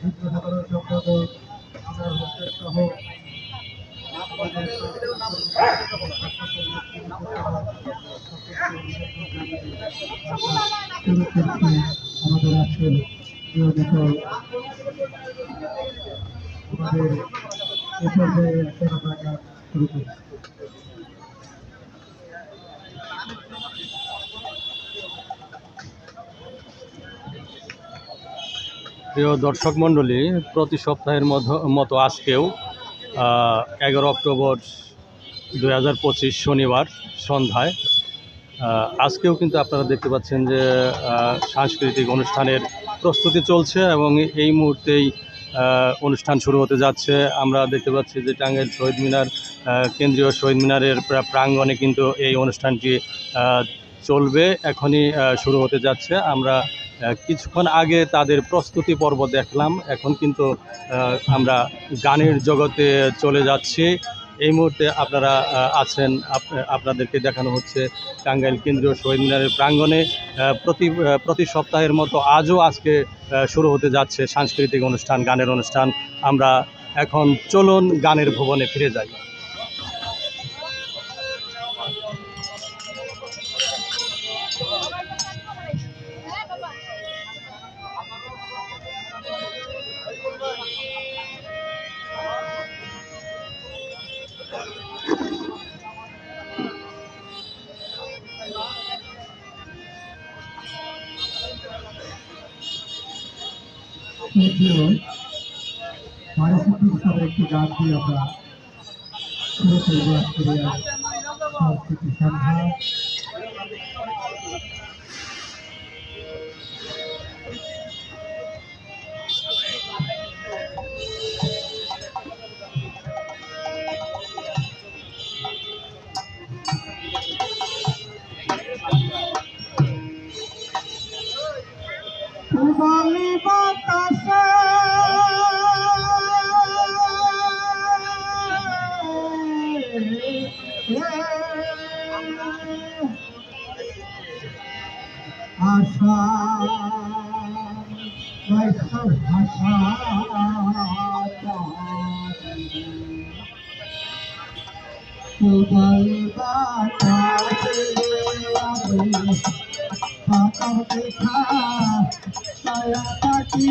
হিন্দু সাধারণ সম্পাদক আমার হোসেন সহ আমাদের আজকের নিয়মিত আমাদের এ পর্যায়ে শুরু করছি। প্রিয় দর্শক মণ্ডলী, প্রতি সপ্তাহের মতো আজকেও এগারো অক্টোবর দুই হাজার পঁচিশ শনিবার সন্ধ্যায় আজকেও কিন্তু আপনারা দেখতে পাচ্ছেন যে সাংস্কৃতিক অনুষ্ঠানের প্রস্তুতি চলছে এবং এই মুহূর্তেই অনুষ্ঠান শুরু হতে যাচ্ছে। আমরা দেখতে পাচ্ছি যে টাঙ্গাইল শহীদ মিনার কেন্দ্রীয় শহীদ মিনারের প্রা- প্রাঙ্গণে কিন্তু এই অনুষ্ঠানটি চলবে, এখনই শুরু হতে যাচ্ছে। আমরা কিছুক্ষণ আগে তাদের প্রস্তুতি পর্ব দেখলাম। এখন কিন্তু আমরা গানের জগতে চলে যাচ্ছি। এই মুহূর্তে আপনারা আছেন আপনাদেরকে দেখানো হচ্ছে টাঙ্গাইল কেন্দ্রীয় শহীদ মিনারের প্রাঙ্গণে প্রতি প্রতি সপ্তাহের মতো আজও আজকে শুরু হতে যাচ্ছে সাংস্কৃতিক অনুষ্ঠান, গানের অনুষ্ঠান। আমরা এখন চলুন গানের ভবনে ফিরে যাই। একটি গান দিয়ে আমরা শুরু করব আজকের সন্ধ্যা। পূবালি বাতাসে পাতার দেখা ছায়া পাখি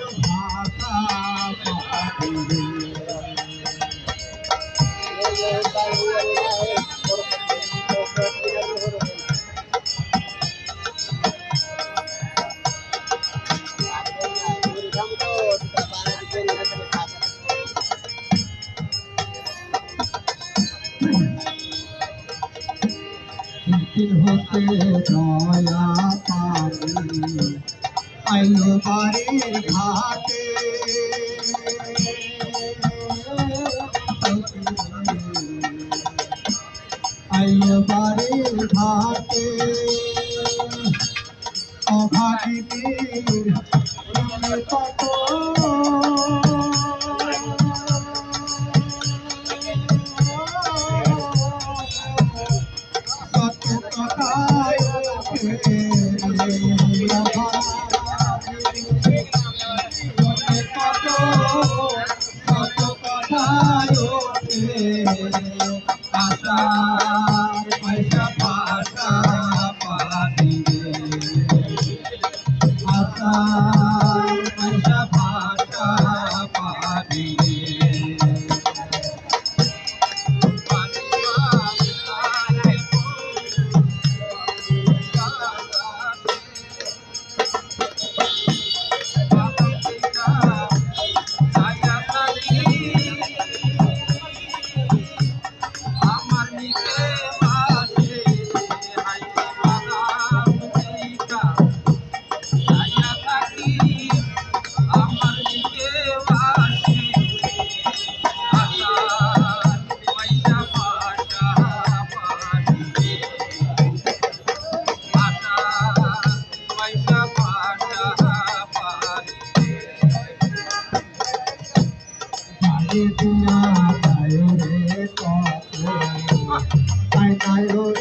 হতে দয়া পানি আইলো বাড়ির ঘাটে আইলো বাড়ির ঘাটে অভাগিনীর কত আশার পয়সা পাশা আগে তাই রে কত তাই নায়রের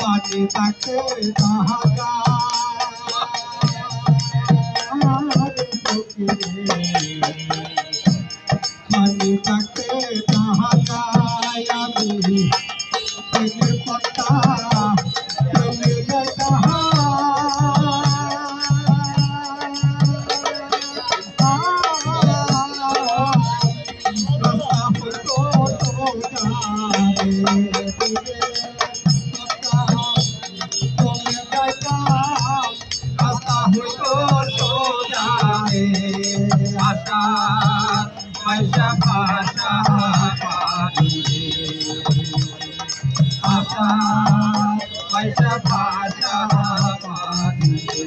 পানি তাকে তাহাকা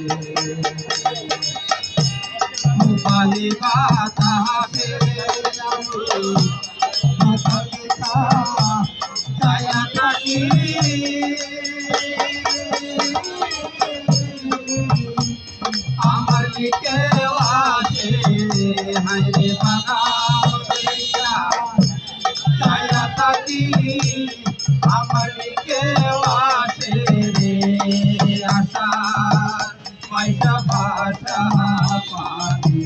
পানি বালি বাতা ছায়া নাকি আমার দিকে পয়সা পাশা পানি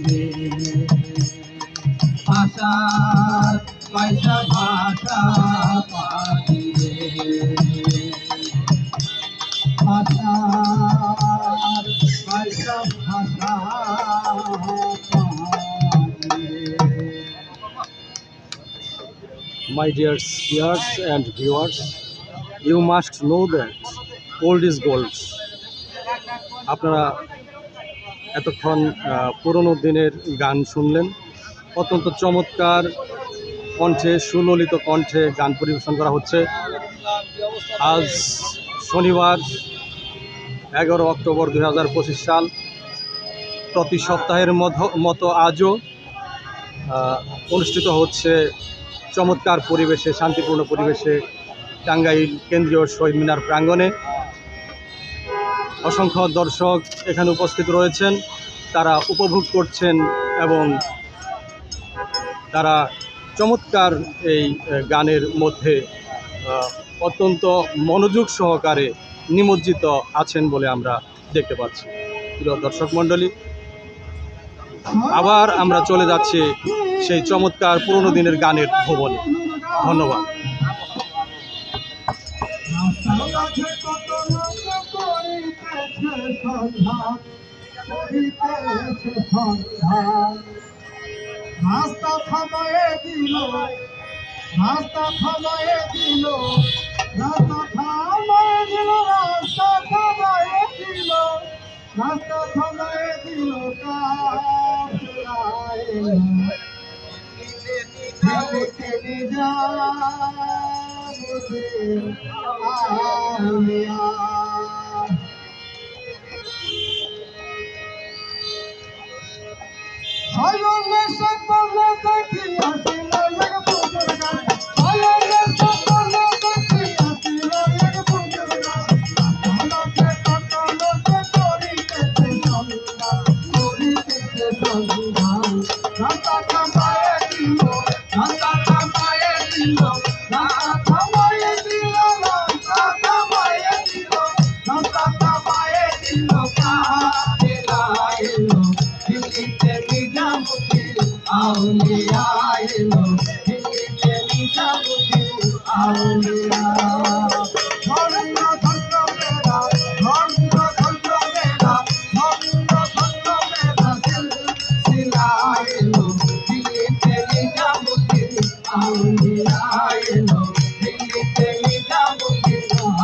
পয়সা ভাষা পানি রে ভাষার ভাষা My dear viewers and viewers, you must know that old is gold. আপনারা এতক্ষণ পুরনো দিনের গান শুনলেন। অত্যন্ত চমৎকার কণ্ঠে, সুললিত কণ্ঠে গান পরিবেশন করা হচ্ছে। আজ শনিবার, এগারো অক্টোবর দুই হাজার পঁচিশ সাল। প্রতি সপ্তাহের মতো আজও অনুষ্ঠিত হচ্ছে চমৎকার পরিবেশে, শান্তিপূর্ণ পরিবেশে টাঙ্গাইল কেন্দ্রীয় শহীদ মিনার প্রাঙ্গণে। অসংখ্য দর্শক এখানে উপস্থিত রয়েছেন। তারা উপভোগ করছেন এবং তারা চমৎকার এই গানের মধ্যে অত্যন্ত মনোযোগ সহকারে নিমজ্জিত আছেন বলে আমরা দেখতে পাচ্ছি। প্রিয় দর্শক মণ্ডলী, আবার আমরা চলে যাচ্ছি সেই চমৎকার পুরনো দিনের গানের ভবনে। ধন্যবাদ। করিতেছে সন্ধান করিতেছে সন্ধান। রাস্তা থামায়ে দিল, রাস্তা থামায়ে দিল, রাস্তা থামায়ে দিল, রাস্তা থামায়ে দিল, রাস্তা থামায়ে দিল ঠেলে যাব Hayırlı Hayvanlar sakmanlardaki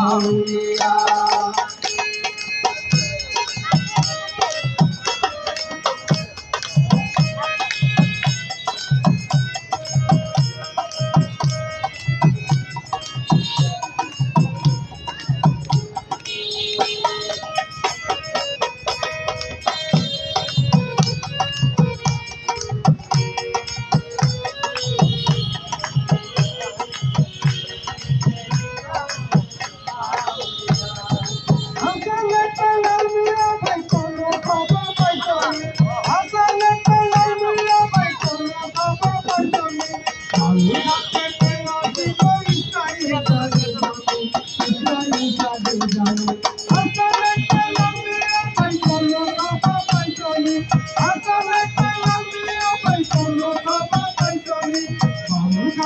Hallelujah.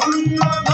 Vamos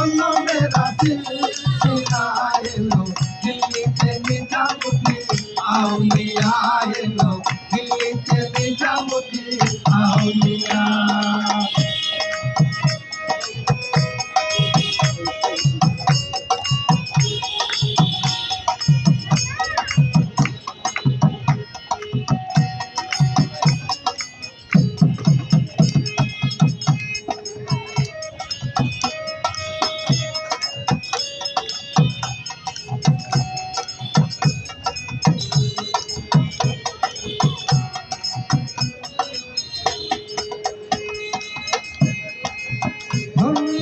ধন্য